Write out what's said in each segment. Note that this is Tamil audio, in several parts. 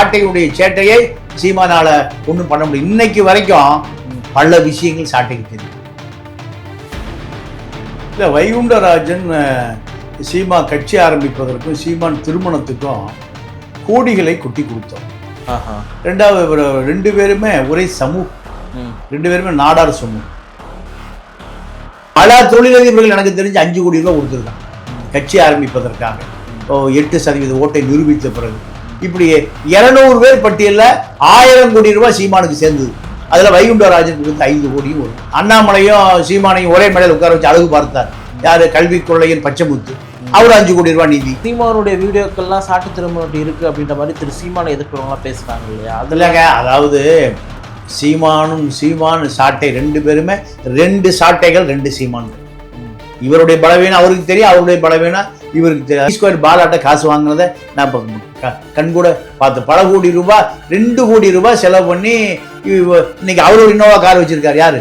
சாட்டையுடைய சேட்டையை சீமானால ஒன்றும் பண்ண முடியும் இன்னைக்கு வரைக்கும் பல விஷயங்கள் சாட்டைக்கு தெரியும். இல்லை வைகுண்டராஜன் சீமா கட்சி ஆரம்பிப்பதற்கும் சீமான் திருமணத்துக்கும் கோடிகளை கொட்டி கொடுத்தோம். ஆஹா. ரெண்டாவது ரெண்டு பேருமே ஒரே சமூகம். ரெண்டு பேருமே நாடார் சமூகம். பல தொழிலதிபர்கள் எனக்கு தெரிஞ்சு அஞ்சு கோடி ரூபாய் கொடுத்துருக்காங்க. கட்சி ஆரம்பிப்பதற்காக. எட்டு சதவீத ஓட்டை நிரூபித்த பிறகு. இப்படி இருநூறு பேர் பட்டியலில் ஆயிரம் கோடி ரூபாய் சீமானுக்கு சேர்ந்தது. அதில் வைகுண்டராஜன் கொடுத்த ஐந்து கோடியும் வரும். அண்ணாமலையும் சீமானையும் ஒரே மேடையில் உட்கார வச்சு அழகு பார்த்தார். யார்? கல்வி கொள்ளையன் பச்சைமுத்து. அவர் அஞ்சு கோடி ரூபாய் நிதி. சீமானுடைய வீடியோக்கள்லாம் சாட்டு திருமணம் இருக்கு அப்படின்ற மாதிரி திரு சீமானை எதிர்க்கிறவங்களாம் பேசுறாங்க இல்லையா? அதுல இல்லைங்க அதாவது சீமானும் சீமான் சாட்டை ரெண்டு பேருமே ரெண்டு சாட்டைகள் ரெண்டு சீமான்கள். இவருடைய பலவீனம் அவருக்கு தெரியும் அவருடைய பலவீனம் இவருக்கு தெரியும் ஸ்கொயர் பாலாட்ட காசு வாங்கினதை நான் இப்போ க- கண் கூட பார்த்து. பல கோடி ரூபாய் ரெண்டு கோடி ரூபாய் செலவு பண்ணி இன்னைக்கு அவர் ஒரு இன்னோவா கார் வச்சிருக்காரு. யாரு?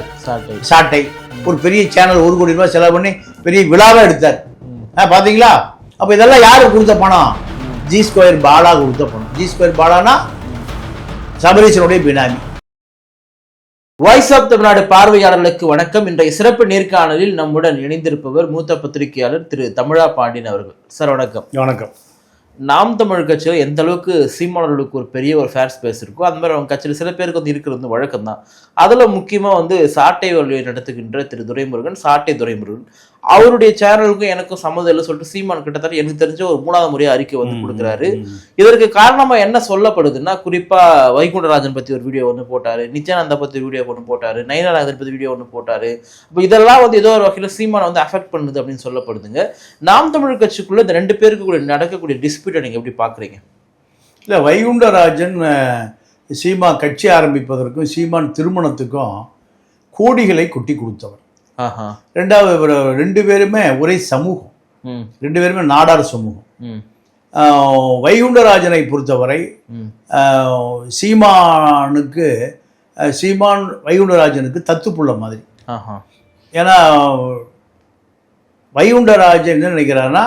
சாட்டை ஒரு பெரிய சேனல் ஒரு கோடி ரூபாய் செலவு பண்ணி பெரிய விழாவை எடுத்தார். ஆ, பாத்தீங்களா? அப்ப இதெல்லாம் யாரு கொடுத்த பணம்? ஜி ஸ்கொயர் பாலா கொடுத்த பணம். ஜி ஸ்கொயர் பாலானா சபரீஷனுடைய பினாமி. வாய்ஸ் ஆஃப் தமிழ்நாடு பார்வையாளர்களுக்கு வணக்கம். இன்றைய சிறப்பு நேர்காணலில் நம்முடன் இணைந்திருப்பவர் மூத்த பத்திரிகையாளர் திரு தமிழா பாண்டியன் அவர்கள். சார் வணக்கம். வணக்கம். நாம் தமிழ் கட்சியில் எந்த அளவுக்கு சீமானவர்களுக்கு ஒரு பெரிய ஒரு ஃபேர் ஸ்பேஸ் இருக்கோ அந்த மாதிரி அவங்க கட்சியில் சில பேருக்கு வந்து இருக்கிறது வந்து வழக்கம் தான் அதில் முக்கியமாக வந்து சாட்டை வழியை நடத்துகின்ற திரு துரைமுருகன் சாட்டை துரைமுருகன் அவருடைய சேனலுக்கும் எனக்கும் சம்மதம் இல்லை சொல்லிட்டு சீமான் கிட்டத்தட்ட எனக்கு தெரிஞ்ச ஒரு மூணாவது முறையாக அறிக்கை வந்து கொடுக்குறாரு. இதற்கு காரணமா என்ன சொல்லப்படுதுன்னா குறிப்பா வைகுண்டராஜன் பத்தி ஒரு வீடியோ ஒன்று போட்டாரு நித்யானந்தா பத்தி வீடியோ ஒன்று போட்டாரு நயனராஜன் பத்தி வீடியோ ஒன்று போட்டாரு. இப்போ இதெல்லாம் வந்து ஏதோ ஒரு வகையில் சீமானை வந்து அஃபெக்ட் பண்ணுது அப்படின்னு சொல்லப்படுதுங்க. நாம் தமிழ் கட்சிக்குள்ள இந்த ரெண்டு பேருக்கு கூட நடக்கக்கூடிய டிஸ்பியூட்டை நீங்க எப்படி பாக்குறீங்க? இல்லை வைகுண்டராஜன் சீமா கட்சி ஆரம்பிப்பதற்கும் சீமான் திருமணத்துக்கும் கோடிகளை கொட்டி கொடுத்தவர். ரெண்டாவது ரெண்டு பேருமே ஒரே சமூகம். ரெண்டு பேருமே நாடார் சமூகம். வைகுண்டராஜனை பொறுத்தவரை சீமானுக்கு சீமான் வைகுண்டராஜனுக்கு தத்துப்புள்ள மாதிரி. ஏன்னா வைகுண்டராஜன் என்ன நினைக்கிறாருன்னா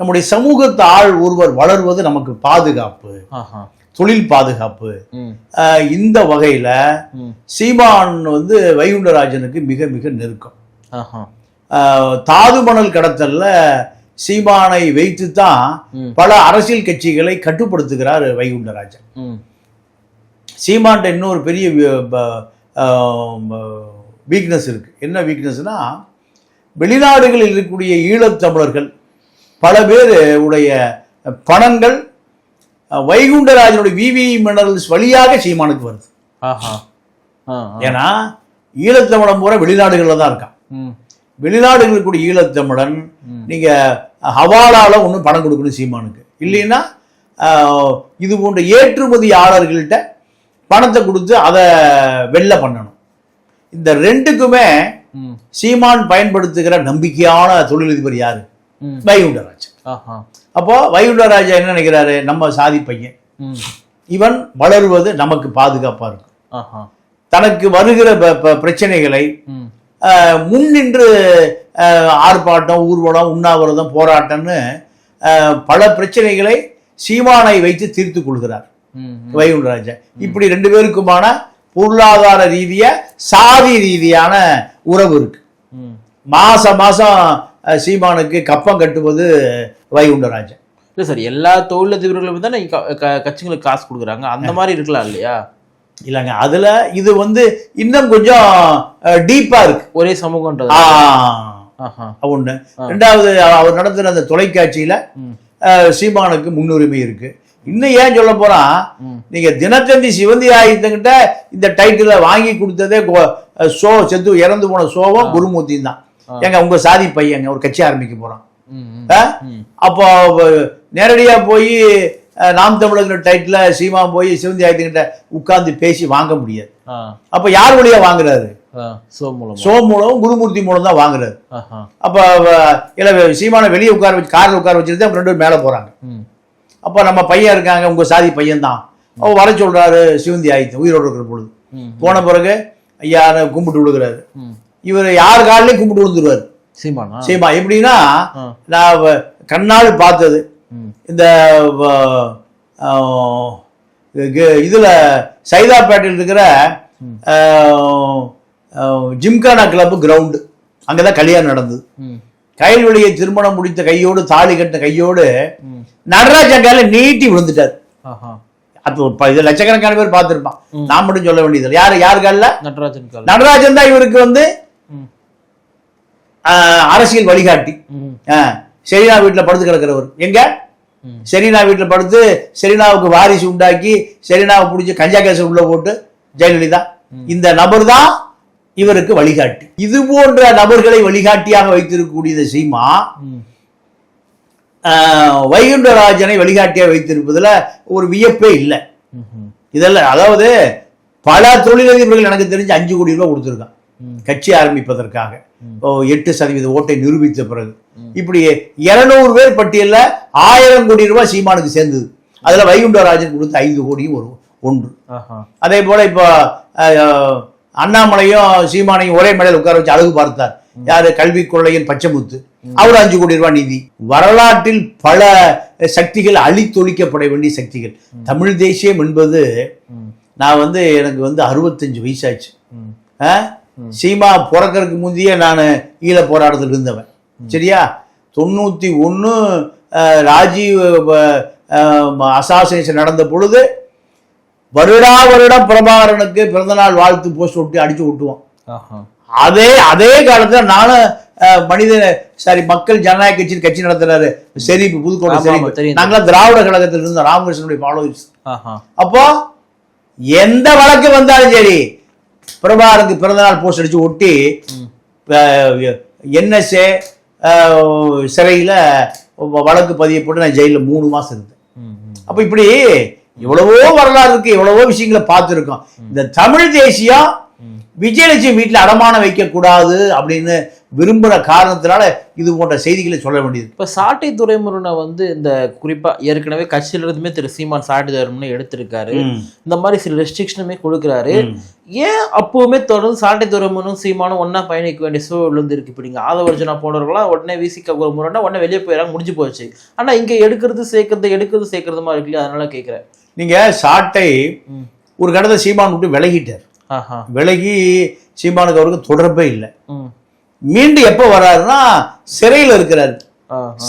நம்முடைய சமூகத்து ஆள் ஒருவர் வளர்வது நமக்கு பாதுகாப்பு தொழில் பாதுகாப்பு. இந்த வகையில் சீமான் வந்து வைகுண்டராஜனுக்கு மிக மிக நெருக்கம். தாது மணல் கடத்தல்ல சீமானை வைத்து தான். பல அரசியல் கட்சிகளை கட்டுப்படுத்துகிறார் வைகுண்டராஜன். சீமான்ட்ட இன்னொரு பெரிய வீக்னஸ் இருக்கு. என்ன வீக்னஸ்னா வெளிநாடுகளில் இருக்கக்கூடிய ஈழத்தமிழர்கள் பல பேர் உடைய பணங்கள் வைகுண்டராஜனுடைய விவி மினரல்ஸ் வழியாக சீமானுக்கு வருது. ஏன்னா ஈழத்தமிழன் பூரா வெளிநாடுகளில் தான் இருக்கான். ம். வெளிநாடுகளில் இருக்கக்கூடிய ஈழத்தமிழன். நீங்க ஹவாலால ஒன்றும் பணம் கொடுக்கணும் சீமானுக்கு. இல்லைன்னா இது போன்ற ஏற்றுமதியாளர்கள்ட்ட பணத்தை கொடுத்து அதை வெள்ள பண்ணணும். இந்த ரெண்டுக்குமே சீமான் பயன்படுத்துகிற நம்பிக்கையான தொழிலதிபர் யாரு? வைகுண்டராஜ் அப்போ வைகுண்டராஜா என்ன நினைக்கிறாரு? நம்ம சாதி பையன். இவன் வளருவது நமக்கு பாதுகாப்பா இருக்கும். தனக்கு வருகிற பிரச்சனைகளை முன்னின்று ஆர்ப்பாட்டம் ஊர்வலம் உண்ணாவிரதம் போராட்டம்னு பல பிரச்சனைகளை சீமானை வைத்து தீர்த்து கொள்கிறார். ம் வைகுண்டராஜா இப்படி ரெண்டு பேருக்குமான பொருளாதார ரீதிய சாதி ரீதியான உறவு இருக்கு. மாச மாசம் சீமானுக்கு கப்பம் கட்டுவது வைகுண்டராஜன் இல்லை சார் எல்லா தொழிலதிபர்களும் தானே க- க- கட்சிங்களுக்கு காசு கொடுக்குறாங்க. அந்த மாதிரி இருக்கலாம் இல்லையா? இல்லைங்க அதுல இது வந்து இன்னும் கொஞ்சம் டீப்பா இருக்கு. ஒரே சமூகன்றது ஆஹா. ஒண்ணு. ரெண்டாவது அவர் நடத்துற அந்த தொலைக்காட்சியில சீமானுக்கு முன்னுரிமை இருக்கு. இன்னும் ஏன் சொல்ல போறா. நீங்க தினத்தந்தி சிவந்தி ஆயுதங்கிட்ட இந்த டைட்டில வாங்கி கொடுத்ததே சோ செத்து இறந்து போன சோகம் குருமூர்த்தியும் தான். ஏங்க உங்க சாதி பையங்க ஒரு கட்சி ஆரம்பிக்க போறான். அப்போ நேரடியா போய் நாம் தமிழர் டைட்டில் சீமா போய் சிவந்தி ஆயுதங்கிட்ட உட்கார்ந்து பேசி வாங்க முடியாது. அப்ப யார் வழியா வாங்குறாரு? சோ மூலமா. குருமூர்த்தி மூலம் தான் வாங்குறாரு. அப்ப இல்ல சீமானை வெளியே உட்கார வச்சு காரில் உட்கார வச்சுட்டு அவங்க ரெண்டு பேரும் மேலே போறாங்க. அப்போ நம்ம பையன் இருக்காங்க உங்க சாதி பையன் தான். அவர் வர சொல்றாரு சிவந்தி ஆயிடுச்சு உயிரோடு இருக்கிற பொழுது. போன பிறகு ஐயா கும்பிட்டு விழுகிறாரு. இவர் யார் காலிலையும் கும்பிட்டு விழுந்துருவாரு. சீமானா? சரிம்மா எப்படின்னா. நான் கண்ணால் பார்த்தது. இந்த இதுல சைதாப்பேட்டையில் இருக்கிற ஜிம்கானா கிளப் கிரவுண்டு. அங்கதான் கல்யாணம் நடந்தது. ம். கயல்வெளியை திருமணம் முடித்த கையோடு தாலி கட்டின கையோடு ம். நடராஜன் கையில நீட்டி விழுந்துட்டார். அப்போ இது லட்சக்கணக்கான பேர் பார்த்திருப்பான். நான் மட்டும் சொல்ல வேண்டியது யாரு யாரு காலில்? நடராஜன் நடராஜன் தான் இவருக்கு வந்து அரசியல் வழிகாட்டி. ஆஹ், செரீனா வீட்டுல படுத்து கிடக்கிறவர். எங்க. செரீனா வீட்டுல படுத்து செரீனாவுக்கு வாரிசு உண்டாக்கி செரீனாவை பிடிச்சி கஞ்சா கேஸ் உள்ள போட்டு ஜெயலலிதா. இந்த நபர் தான் இவருக்கு வழிகாட்டி. இது போன்ற நபர்களை வழிகாட்டியாக வைத்திருக்கக்கூடிய சீமா வைகுண்டராஜனை வழிகாட்டியாக வைத்திருப்பதுல ஒரு வியப்பே இல்லை. இதெல்லாம் அதாவது பல தொழிலதிபர்கள் எனக்கு தெரிஞ்சு அஞ்சு கோடி ரூபாய் கொடுத்துருக்கான். கட்சி ஆரம்பிப்பதற்காக. எட்டு சதவீத ஓட்டை நிரூபித்த பிறகு. இப்படி இருநூறு பேர் பட்டியல்ல ஆயிரம் கோடி ரூபாய் சீமானுக்கு சேர்ந்தது. அதுல வைகுண்டராஜன் கொடுத்த ஐந்து கோடியும் ஒரு ஒன்று. அதே போல இப்போ அண்ணாமலையும் சீமானையும் ஒரே மேடையில் உட்கார வச்சு அழகு பார்த்தார். யாரு? கல்வி கொள்ளையன் பச்சைமுத்து. அவர் அஞ்சு கோடி ரூபாய் நிதி. வரலாற்றில் பல சக்திகள் அழித்தொழிக்கப்பட வேண்டிய சக்திகள். தமிழ் தேசியம் என்பது நான் வந்து எனக்கு வந்து அறுபத்தஞ்சு வயசாச்சு? சீமா பிறக்கறதுக்கு முந்தைய நான் ஈழ போராட்டத்தில் இருந்தவன். சரியா? தொண்ணூத்தி ஒன்று ராஜீவ் அசாசினேஷன் நடந்த பொழுது வருடா வருடம் பிரபாகரனுக்கு பிறந்தநாள் வாழ்த்து போஸ்ட் ஒட்டி அடிச்சு விட்டுவோம் அதே அதே காலத்துல நானும் மனித சாரி மக்கள் ஜனநாயக கட்சி கட்சி நடத்துறாரு. செரிப்பு புதுக்கோட்டை செரிப்பு. நாங்களாம் திராவிட கழகத்தில் இருந்தோம் ராமகிருஷ்ணனுடைய ஃபாலோவர்ஸ் அப்போ எந்த வழக்கு வந்தாலும் சரி பிரபாகருக்கு பிறந்தநாள் போஸ்ட் அடிச்சு ஒட்டி என்எஸ்ஏ சிறையில் வழக்கு பதிய போட்டு நான் ஜெயிலில் மூணு மாசம் இருந்தேன். அப்போ இப்படி எவ்வளவோ வரலாறு இருக்கு எவ்வளவோ விஷயங்களை பார்த்துருக்கோம். இந்த தமிழ் தேசியம் விஜயலட்சுமி வீட்டில் அடமானம் வைக்கக்கூடாது அப்படின்னு விரும்புகிற காரணத்தினால இது போன்ற செய்திகளை சொல்ல வேண்டியது. இப்ப சாட்டை துறைமுருகனை வந்து இந்த குறிப்பா ஏற்கனவே கட்சியில இருந்துமே திரு சீமான் சாட்டை துறைமுருகனை எடுத்திருக்காரு. இந்த மாதிரி சில ரெஸ்ட்ரிக்ஷனுமே கொடுக்குறாரு. ஏன் அப்பவுமே தொடர்ந்து சாட்டை துறைமுகனும் சீமானும் ஒண்ணா பயணிக்க வேண்டிய சூழல் வந்து இருக்கு? இப்ப நீங்க ஆதவர்ஜனா போனவர்களாம் உடனே விசிக்க ஒரு முறைனா உடனே வெளியே போயிடறாங்க முடிஞ்சு போச்சு. ஆனா இங்க எடுக்கிறது சேர்க்கறது எடுக்கிறது சேர்க்கறதுமா இருக்கு இல்லையா? அதனால கேக்குறேன். நீங்க சாட்டை. ஒரு கடத்தை சீமான் விட்டு விலகிட்டார். விலகி சீமானுக்கு அவருக்கு தொடர்பே இல்லை. மீண்டும் எப்போ வர்றாருன்னா சிறையில் இருக்கிறார்.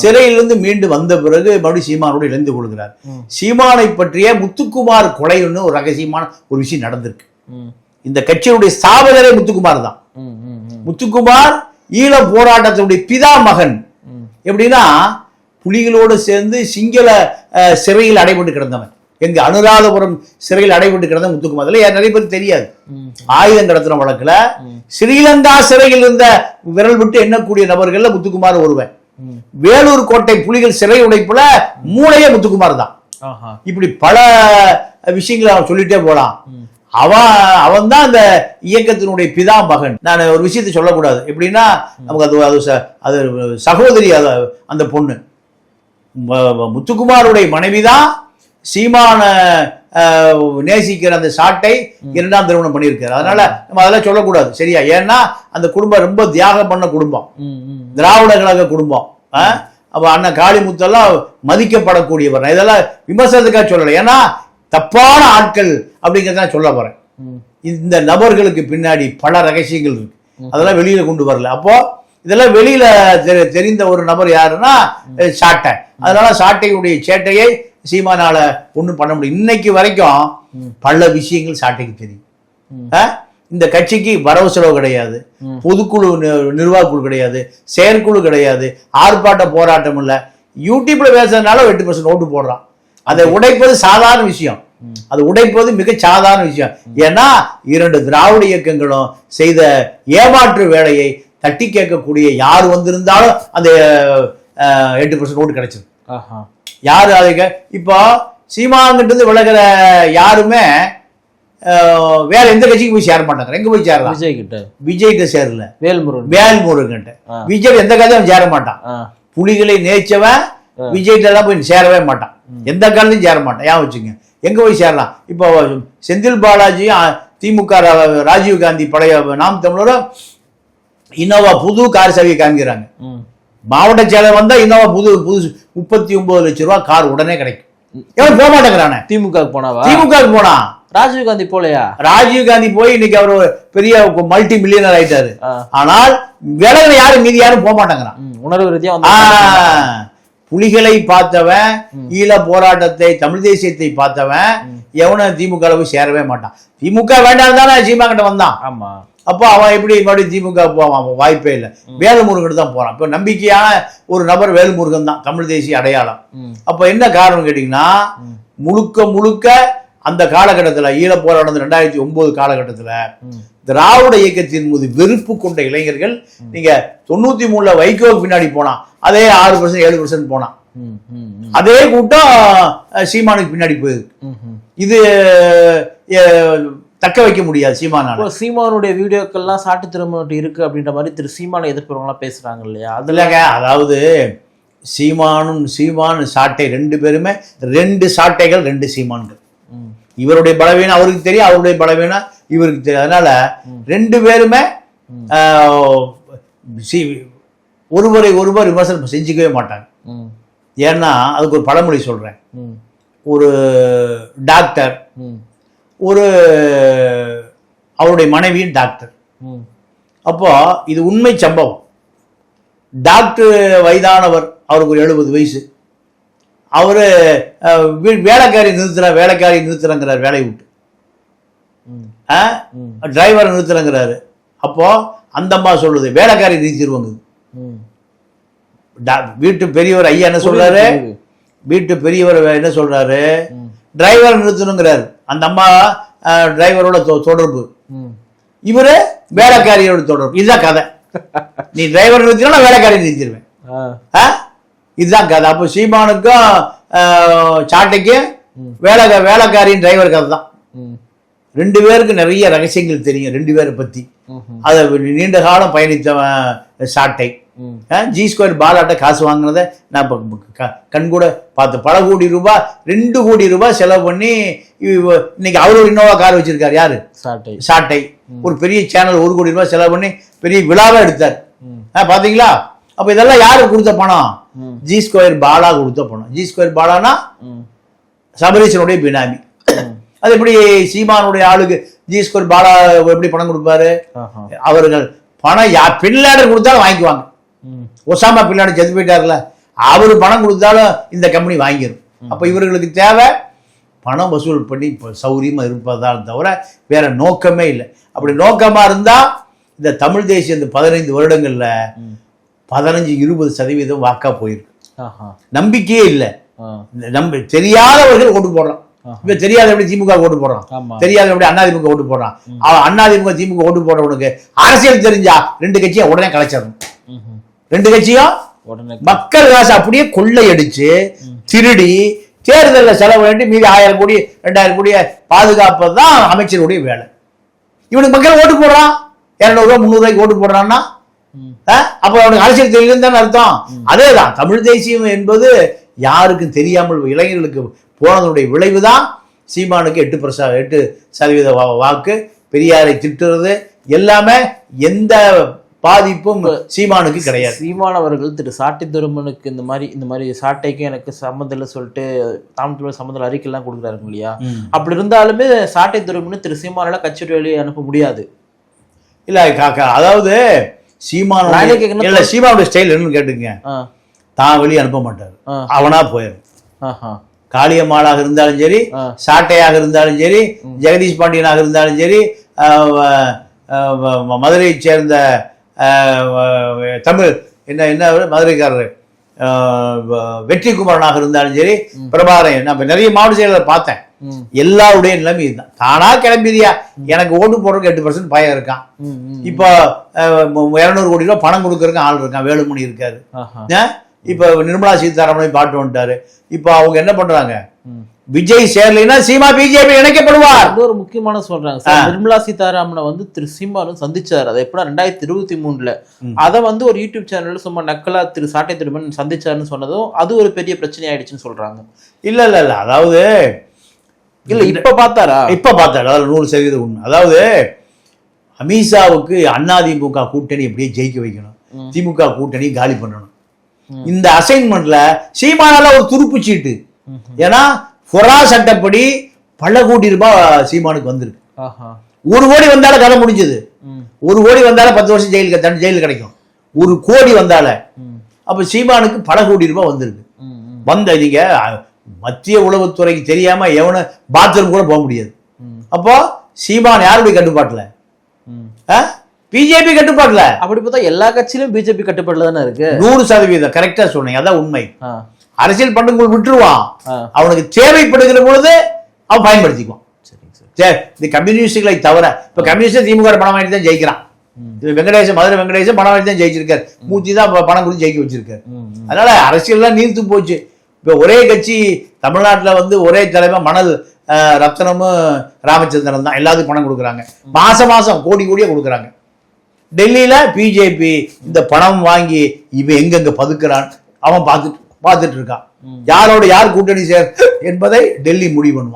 சிறையிலிருந்து மீண்டு வந்த பிறகு மறுபடியும் சீமானோடு இணைந்து கொள்கிறார். சீமானை பற்றிய முத்துக்குமார் கொலைன்னு ஒரு ரகசியமான ஒரு விஷயம் நடந்திருக்கு. இந்த கட்சியினுடைய ஸ்தாபகரே முத்துக்குமார் தான். முத்துக்குமார் ஈழ போராட்டத்தினுடைய பிதா மகன். எப்படின்னா புலிகளோடு சேர்ந்து சிங்கள சிறையில் அடைபட்டு கிடந்தவன். எங்க அனுராதபுரம் சிறையில் அடைபட்டு கிடந்த முத்துக்குமார் அதுல நிறைய பேருக்கு தெரியாது. ஆயுதம் கடத்தின வழக்குல ஸ்ரீலங்கா சிறையில் இருந்த விரல் விட்டு எண்ணக்கூடிய நபர்கள்ல முத்துக்குமார் ஒருவன். வேலூர் கோட்டை புலிகள் சிறை உடைப்புல மூளையே முத்துக்குமார் தான். இப்படி பல விஷயங்களை அவன் சொல்லிட்டே போலாம் அவன் அவன் தான் அந்த இயக்கத்தினுடைய பிதா மகன். நான் ஒரு விஷயத்தை சொல்லக்கூடாது. எப்படின்னா நமக்கு அது அது அது சகோதரி அந்த பொண்ணு. முத்துக்குமாருடைய மனைவி தான் சீமான நேசிக்கிற அந்த சாட்டை இரண்டாம் திருமணம் பண்ணியிருக்காரு. அதனால நம்ம அதெல்லாம் சொல்லக்கூடாது. சரியா? ஏன்னா அந்த குடும்பம் ரொம்ப தியாகம் பண்ண குடும்பம். திராவிட கழக குடும்பம்? அப்ப அண்ணன் காளிமுத்தெல்லாம் மதிக்கப்படக்கூடியவர். நான் இதெல்லாம் விமர்சனத்துக்காக சொல்லலை. ஏன்னா தப்பான ஆட்கள் அப்படிங்கிறத நான் சொல்ல போறேன். இந்த நபர்களுக்கு பின்னாடி பல ரகசியங்கள் இருக்கு. அதெல்லாம் வெளியில கொண்டு வரல. அப்போ இதெல்லாம் வெளியில தெரிந்த ஒரு நபர் யாருன்னா சாட்டை. அதனால சாட்டையுடைய சேட்டையை சீமானால ஒண்ணும் பண்ண முடியும் இன்னைக்கு வரைக்கும் பல விஷயங்கள் சாட்டைக்கு தெரியும்? இந்த கட்சிக்கு வரவு செலவு கிடையாது. பொதுக்குழு நி- நிர்வாக குழு கிடையாது. செயற்குழு கிடையாது. ஆர்ப்பாட்ட போராட்டம் இல்ல. யூடியூப்ல பேசுறதுனால எட்டு பர்சன்ட் ஓட்டு போடுறான். அதை உடைப்பது சாதாரண விஷயம். அது உடைப்பது மிக சாதாரண விஷயம். ஏன்னா இரண்டு திராவிட இயக்கங்களும் செய்த ஏமாற்று வேலையை தட்டி கேட்கக்கூடிய யார் வந்திருந்தாலும் அந்த எட்டு பர்சன்ட் ஓட்டு கிடைச்சது ஆஹா. யாரு அதுக்கு இப்போ சீமாங்கிட்ட விலகிற யாருமே வேற எந்த கட்சிக்கும் போய் சேர மாட்டாங்க. எங்க போய் சேரலாம்? விஜய் கிட்ட விஜய்கிட்ட சேரல. வேல்முருகன். வேல்முருகன்ட்ட. ஆ. விஜய் எந்த கதையும் சேர மாட்டான். புலிகளை நேச்சவன் விஜய்கிட்ட எல்லாம் போய் சேரவே மாட்டான். எந்த காலத்தையும் சேர மாட்டான். ஏன் வச்சுங்க? எங்க போய் சேரலாம்? இப்போ செந்தில் பாலாஜியும் திமுக ராஜீவ் காந்தி பழைய நாம் தமிழரும் இன்னோவா புது கார் சேவையை காமிக்கிறாங்க மாவட்ட செயலர் வந்தா இன்னோவா புது புது முப்பத்தி ஒன்பது லட்சம் ரூபா கார் உடனே கிடைக்கும். எவன் போக மாட்டேங்கிறானே? திமுக போனாவா? திமுக போனான் ராஜீவ் காந்தி போலையா? ராஜீவ் காந்தி போய் இன்னைக்கு அவர் பெரிய மல்டி மில்லியனர் ஆயிட்டாரு. ஆனால் விலகின யாரும் மீதி யாரும் போக மாட்டேங்கிறான். உணர்வு ரீதியா புலிகளை பார்த்தவன் ஈழ போராட்டத்தை தமிழ் தேசியத்தை பார்த்தவன் எவனும் திமுக போய் சேரவே மாட்டான். திமுக வேண்டாம் தானே சீமா கிட்ட வந்தான். ஆமா. அப்போ அவன் எப்படி மறுபடியும் திமுக போவான்? அவன் வாய்ப்பே இல்லை. வேலுமுருகன் தான் போறான். இப்போ நம்பிக்கையான ஒரு நபர் வேலுமுருகன் தான் தமிழ் தேசிய அடையாளம். அப்போ என்ன காரணம் கேட்டிங்கன்னா முழுக்க முழுக்க அந்த காலகட்டத்தில் ஈழ போராட்டம் ரெண்டாயிரத்தி ஒன்பது காலகட்டத்தில். திராவிட இயக்கத்தின் மீது வெறுப்பு கொண்ட இளைஞர்கள் நீங்க தொண்ணூத்தி மூணுல வைகோவுக்கு பின்னாடி போனான். அதே ஆறு பர்சன்ட் ஏழு பர்சன்ட் போனான். அதே கூட்டம் சீமானுக்கு பின்னாடி போயிருக்கு. இது தக்க வைக்க முடியாது சீமானால. சீமானுடைய வீடியோக்கள்லாம் சாட்டு திரும்ப இருக்கு அப்படின்ற மாதிரி திரு சீமான எதிர்ப்புறவங்களாம் பேசுறாங்க இல்லையா? இல்லைங்க அதாவது சீமானும் சீமான் சாட்டை ரெண்டு பேருமே ரெண்டு சாட்டைகள் ரெண்டு சீமான்கள். இவருடைய பலவீனம் அவருக்கு தெரியும் அவருடைய பலவீனம் இவருக்கு தெரியும். அதனால ரெண்டு பேருமே ஒருவரை ஒருவர் விமர்சனம் செஞ்சுக்கவே மாட்டாங்க. ஏன்னா அதுக்கு ஒரு பழமொழி சொல்றேன். ஒரு டாக்டர் ம், ஒரு அவருடைய மனைவியும் டாக்டர் அப்போ இது உண்மை சம்பவம். டாக்டர் வயதானவர் அவருக்கு ஒரு எழுபது வயசு. அவரு வேலைக்காரி நிறுத்துற வேலைக்காரி நிறுத்துறங்கிறார் வேலையை விட்டு. டிரைவரை நிறுத்துறங்கிறாரு. அப்போ அந்த அம்மா சொல்லுது வேலைக்காரி நிறுத்திடுவாங்க வீட்டு பெரியவர் ஐயா என்ன சொல்றாரு. வீட்டு பெரியவர் என்ன சொல்றாரு? டிரைவர் நிறுத்தணுங்கிறாரு. அந்த அம்மா டிரைவரோட தொடர்பு. இவரு வேலைக்காரியோட தொடர்பு. இதுதான் கதை. நீ டிரைவர் நிறுத்தினா வேலைக்காரி நிறுத்திடுவேன்? இதுதான் கதை. அப்போ சீமானுக்கும் சாட்டைக்கும் வேலை வேலைக்காரியின் டிரைவர் கதை தான். ரெண்டு பேருக்கு நிறைய ரகசியங்கள் தெரியும் ரெண்டு பேரை ம், அதை நீண்ட காலம் பயணித்தவன் சாட்டை. ஜி ஸ்கொயர் பாலாட்ட காசு வாங்கினதை நான் இப்போ கண் கூட பார்த்தேன் பல கோடி ரூபாய் ரெண்டு கோடி ரூபாய் செலவு பண்ணி இன்னைக்கு அவர் ஒரு இன்னோவா கார் வச்சிருக்காரு. யாரு? சாட்டை. சாட்டை. ஒரு பெரிய சேனல் ஒரு கோடி ரூபாய் செலவு பண்ணி பெரிய விழாவை எடுத்தார். பாத்தீங்களா? அப்ப இதெல்லாம் யாரு கொடுத்த பணம். ஜி ஸ்கொயர் பாலா கொடுத்த பணம். ஜி ஸ்கொயர் பாலானா சபரீசனுடைய பினாமி. அது எப்படி சீமானுடைய ஆளுக்கு ஜி ஸ்கொயர் பாலா எப்படி பணம் கொடுப்பாரு. அவர்கள் பணம் யா பின்லாடர் கொடுத்தாலும் வாங்கிக்குவாங்க. ஒசாமா பின்னாடி செத்து போயிட்டார்ல அவர் பணம் கொடுத்தாலும் இந்த கம்பெனி வாங்கிடும் அப்ப இவர்களுக்கு தேவை பணம் வசூல் பண்ணி இப்போ சௌரியமா இருப்பதால் தவிர வேற நோக்கமே இல்லை. அப்படி நோக்கமா இருந்தா இந்த தமிழ் தேசிய இந்த பதினைந்து வருடங்கள்ல. பதினஞ்சு இருபது சதவீதம் வாக்கா போயிருக்கு. நம்பிக்கையே இல்லை. நம்ப தெரியாதவர்கள் ஓட்டு போடுறான். இப்ப தெரியாத எப்படி திமுக ஓட்டு போடுறான். தெரியாத எப்படி அதிமுக ஓட்டு போடுறான். அவன் அதிமுக திமுக ஓட்டு போடுறவனுக்கு அரசியல் தெரிஞ்சா ரெண்டு கட்சியும் உடனே கலைச்சிடணும். ரெண்டு கட்சியும் மக்கள் காசு அப்படியே கொள்ளையடிச்சு திருடி தேர்தலில் செலவு பண்ணி மீதி ஆயிரம் கோடி ரெண்டாயிரம் கோடியை பாதுகாப்பது தான் அமைச்சருடைய வேலை. இவனுக்கு மக்கள் ஓட்டு போடுறான் இரநூறுவா முந்நூறுவாய்க்கு ஓட்டு போடுறான்னா? அப்போ அவனுக்கு அரசியல் தெரியும் தானே அர்த்தம்? அதேதான் தமிழ் தேசியம் என்பது யாருக்கும் தெரியாமல் இளைஞர்களுக்கு போனதனுடைய விளைவு தான் சீமானுக்கு எட்டு பிரசா எட்டு சதவீத வாக்கு பெரியாரை திட்டுறது எல்லாமே எந்த பாதிப்பும் சீமானுக்கு கிடையாது. சீமானவர்கள் திரு சாட்டை துருமனுக்கு இந்த மாதிரி இந்த மாதிரி சாட்டைக்கும் எனக்கு சம்மந்தம் இல்லை சொல்லிட்டு தாமத்தில் சம்மந்தம் அறிக்கைலாம் கொடுக்குறாருங்க இல்லையா? அப்படி இருந்தாலுமே சாட்டை துருமனு திரு சீமானால கட்சி வெளியே அனுப்ப முடியாது. இல்ல காக்கா அதாவது கேக்குறேன்னா, இல்ல சீமானுடைய ஸ்டைல் என்னன்னு கேட்டுங்க தான் வெளியே அனுப்ப மாட்டாரு. அவனா போயிடும் காளியம்மாளாக இருந்தாலும் சரி. சாட்டையாக இருந்தாலும் சரி ஜெகதீஷ் பாண்டியனாக இருந்தாலும் சரி மதுரையைச் சேர்ந்த தமிழ். என்ன என்ன? மதுரைக்காரர். வெற்றி குமரனாக இருந்தாலும் சரி பிரபாகரன். நான் நிறைய மாவட்ட செயலரை பார்த்தேன். எல்லாருடைய நிலைமை இதுதான். தானா கிளம்பிறியா எனக்கு ஓட்டு போடுறதுக்கு எட்டு பர்சன்ட் பயம் இருக்கான். இப்போ இரநூறு கோடி ரூபாய் பணம் கொடுக்கறதுக்கு ஆள் இருக்கான். வேலுமணி இருக்காரு? இப்போ நிர்மலா சீதாராமனை பாட்டு வந்துட்டாரு. இப்போ அவங்க என்ன பண்றாங்க? விஜய் சேரலைன்னா சீமா பிஜேபி இணைக்கப்படுவார். அது ஒரு முக்கியமான சொல்றாங்க. சார் நிர்மலா சீதாராமனை வந்து திரு சீமானும் சந்திச்சாரு. அது எப்படின்னா ரெண்டாயிரத்தி இருபத்தி மூணுல. அதை வந்து ஒரு யூடியூப் சேனல்ல சும்மா நக்கலா திரு சாட்டை திருமன் சந்திச்சாருன்னு சொன்னதும் அது ஒரு பெரிய பிரச்சனை ஆயிடுச்சுன்னு சொல்றாங்க. இல்ல இல்ல இல்ல. அதாவது இல்ல இப்ப பார்த்தாரா? இப்ப பார்த்தாரு. அதாவது நூறு சதவீதம் உண்மை. அதாவது அமித்ஷாவுக்கு அதிமுக கூட்டணி எப்படியே ஜெயிக்க வைக்கணும். திமுக கூட்டணி காலி பண்ணணும். இந்த அசைன்மெண்ட்ல சீமானால ஒரு துருப்பு சீட்டு ஏன்னா ஃபொரா சட்டப்படி பல கோடி ரூபாய் சீமானுக்கு வந்திருக்கு. ஒரு கோடி வந்தாலும் கதை முடிஞ்சது. ஒரு கோடி வந்தாலும் பத்து வருஷம் ஜெயிலுக்கு தண்டனை ஜெயிலுக்கு கிடைக்கும். ஒரு கோடி வந்தால அப்ப சீமானுக்கு பல கோடி ரூபாய் வந்திருக்கு. வந்த நீங்க மத்திய உளவுத்துறைக்கு தெரியாம எவனும் பாத்ரூம் கூட போக முடியாது. அப்போ சீமான் யாருடைய கட்டுப்பாட்டுல? பிஜேபி கட்டுப்பாட்டுல. அப்படி பார்த்தா எல்லா கட்சியிலும் பிஜேபி கட்டுப்பாடுல தானே இருக்கு? நூறு சதவீதம் கரெக்டா சொன்னீங்க. அதான் உண்மை. அரசியல் பண்ணும்போது விட்டுருவான். அவனுக்கு தேவைப்படுகிற பொழுது அவன் பயன்படுத்திக்குவான். இந்த கம்யூனிஸ்டுகளை தவிர இப்ப கம்யூனிஸ்ட் திமுக பணம் வாங்கி தான் ஜெயிக்கிறான். இது வெங்கடேசன் மதுரை வெங்கடேசன் பணம் வாங்கி தான் ஜெயிச்சிருக்காரு. மூர்த்தி தான் பணம் கொடுத்து ஜெயிக்க வச்சிருக்காரு. அதனால அரசியல்லாம் நீர்த்து போச்சு. இப்ப ஒரே கட்சி தமிழ்நாட்டுல வந்து ஒரே தலைவர் மணல் ரத்னமும் ராமச்சந்திரன் தான். எல்லாத்துக்கும் பணம் கொடுக்குறாங்க. மாசம் மாசம் கோடி கோடியா கொடுக்குறாங்க. டெல்லியில பிஜேபி இந்த பணம் வாங்கி இவன் எங்கெங்க பதுக்குறான்? அவன் பார்த்துட்டு பார்த்துட்டு இருக்கான் யாரோட யார் கூட்டணி சேர் என்பதை டெல்லி முடிவு பண்ணுவான்.